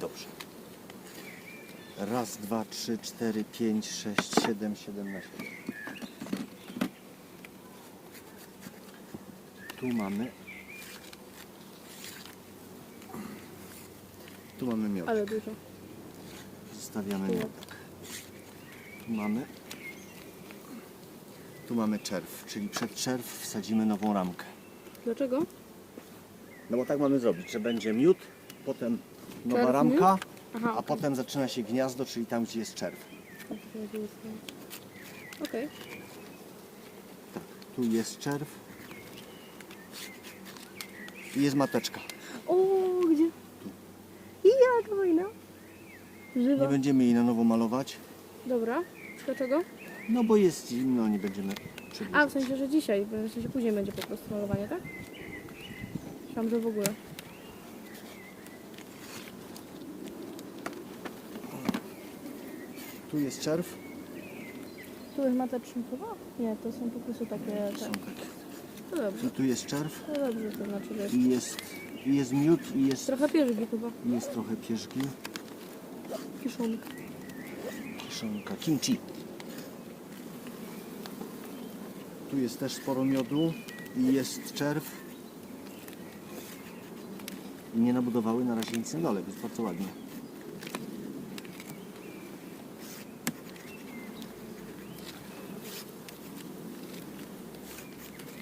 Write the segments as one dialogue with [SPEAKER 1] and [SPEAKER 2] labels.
[SPEAKER 1] Dobrze. Raz, dwa, trzy, cztery, pięć, sześć, siedem, siedemnaście. Tu mamy. Tu mamy miód.
[SPEAKER 2] Ale dużo.
[SPEAKER 1] Zostawiamy miód. Tu mamy. Tu mamy czerw, czyli przed czerw wsadzimy nową ramkę.
[SPEAKER 2] Dlaczego?
[SPEAKER 1] No bo tak mamy zrobić, że będzie miód, potem nowa
[SPEAKER 2] Czerw,
[SPEAKER 1] ramka,
[SPEAKER 2] Aha,
[SPEAKER 1] a potem zaczyna się gniazdo, czyli tam, gdzie jest czerw.
[SPEAKER 2] Okej.
[SPEAKER 1] Tu jest czerw i jest mateczka.
[SPEAKER 2] O, gdzie? I jaka fajna.
[SPEAKER 1] Nie
[SPEAKER 2] Żywa.
[SPEAKER 1] będziemy jej na nowo malować,
[SPEAKER 2] Dobra. Dlaczego?
[SPEAKER 1] no bo jest zimno, nie będziemy
[SPEAKER 2] A, w
[SPEAKER 1] przedłużać.
[SPEAKER 2] sensie, że dzisiaj, bo w sensie później będzie po prostu malowanie, tak? Myślałam, że w ogóle.
[SPEAKER 1] Tu jest czerw.
[SPEAKER 2] Tu jest mateczny chyba? Nie, to są po prostu takie...
[SPEAKER 1] Są
[SPEAKER 2] Tak.
[SPEAKER 1] takie.
[SPEAKER 2] To dobrze.
[SPEAKER 1] I tu jest czerw
[SPEAKER 2] To dobrze, to znaczy, jest...
[SPEAKER 1] i jest, i jest miód i jest,
[SPEAKER 2] Trochę pierzgi chyba.
[SPEAKER 1] i jest trochę pierzgi.
[SPEAKER 2] Kiszonka.
[SPEAKER 1] Kiszonka, kimchi. Tu jest też sporo miodu i jest czerw. I nie nabudowały na razie nic na dole, więc bardzo ładnie.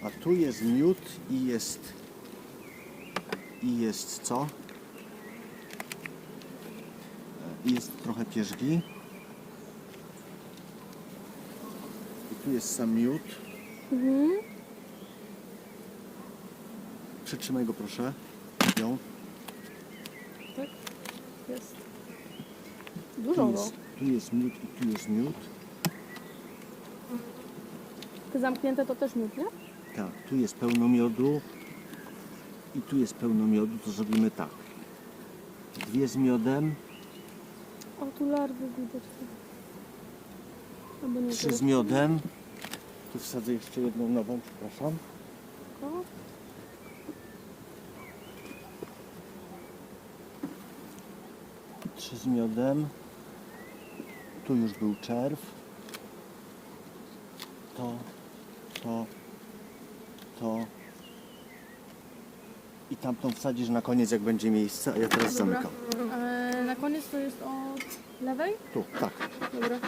[SPEAKER 1] A tu jest miód i jest i jest co? E, I jest trochę pierzgi. I tu jest sam miód.
[SPEAKER 2] Mhm.
[SPEAKER 1] Przytrzymaj go proszę. Ją.
[SPEAKER 2] Jest.
[SPEAKER 1] Tu
[SPEAKER 2] Dużo go.
[SPEAKER 1] jest, tu jest miód i tu jest miód.
[SPEAKER 2] Te zamknięte to też miód, nie?
[SPEAKER 1] Tak, tu jest pełno miodu i tu jest pełno miodu, to zrobimy tak. Dwie z miodem,
[SPEAKER 2] O, tu larwy widać. Albo nie
[SPEAKER 1] trzy z miodem. Tu wsadzę jeszcze jedną nową, przepraszam. Trzy z miodem. Tu już był czerw. To, to, to. I tamtą wsadzisz na koniec, jak będzie miejsce, a ja teraz
[SPEAKER 2] Dobra.
[SPEAKER 1] zamykam.
[SPEAKER 2] E, na koniec to jest od lewej?
[SPEAKER 1] Tu, tak.
[SPEAKER 2] Dobra.